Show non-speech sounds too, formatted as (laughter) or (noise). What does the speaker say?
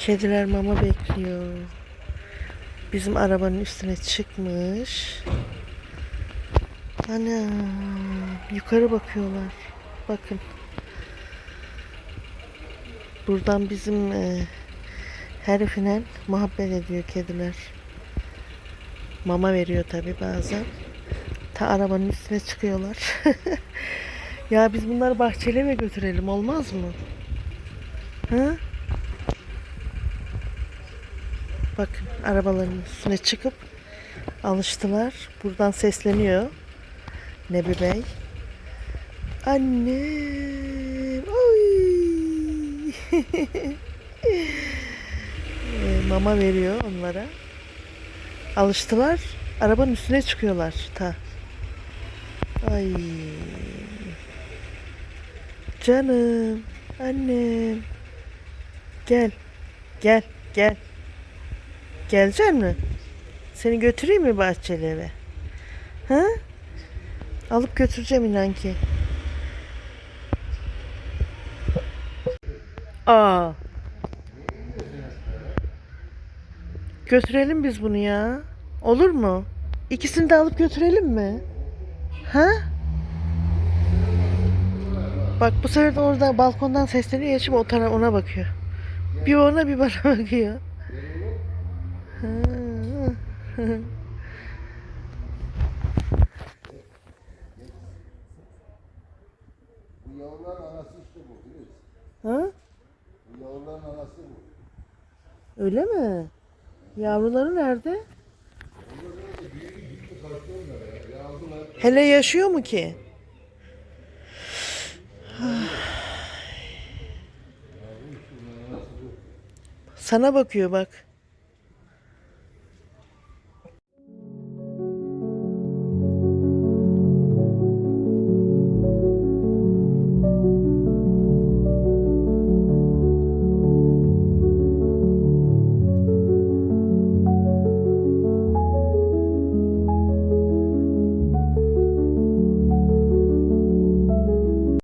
Kediler mama bekliyor. Bizim arabanın üstüne çıkmış. Ana yukarı bakıyorlar. Bakın. Buradan bizim e, herifinen muhabbet ediyor kediler. Mama veriyor tabi bazen. Ta arabanın üstüne çıkıyorlar. (laughs) ya biz bunları bahçeli eve götürelim olmaz mı? Hı? Bakın arabaların üstüne çıkıp alıştılar. Buradan sesleniyor Nebi Bey. Annem. Oy. (laughs) E, Mama veriyor onlara. Alıştılar. Arabanın üstüne çıkıyorlar ta. Ay. Canım. Annem. Gel. Gel. Gel. Gelecek mi? Seni götüreyim mi bahçeli eve? Ha? Alıp götüreceğim inan ki. Aa. Götürelim biz bunu ya. Olur mu? İkisini de alıp götürelim mi? Ha? Bak bu sefer de orada balkondan sesleniyor ya şimdi o tarafa ona bakıyor. Bir ona bir bana (laughs) bakıyor. Bu yavruların anası işte bu Filiz. ha? Bu yavruların anası bu. Öyle mi? Yavruları nerede? Hele yaşıyor mu ki? Sana bakıyor bak.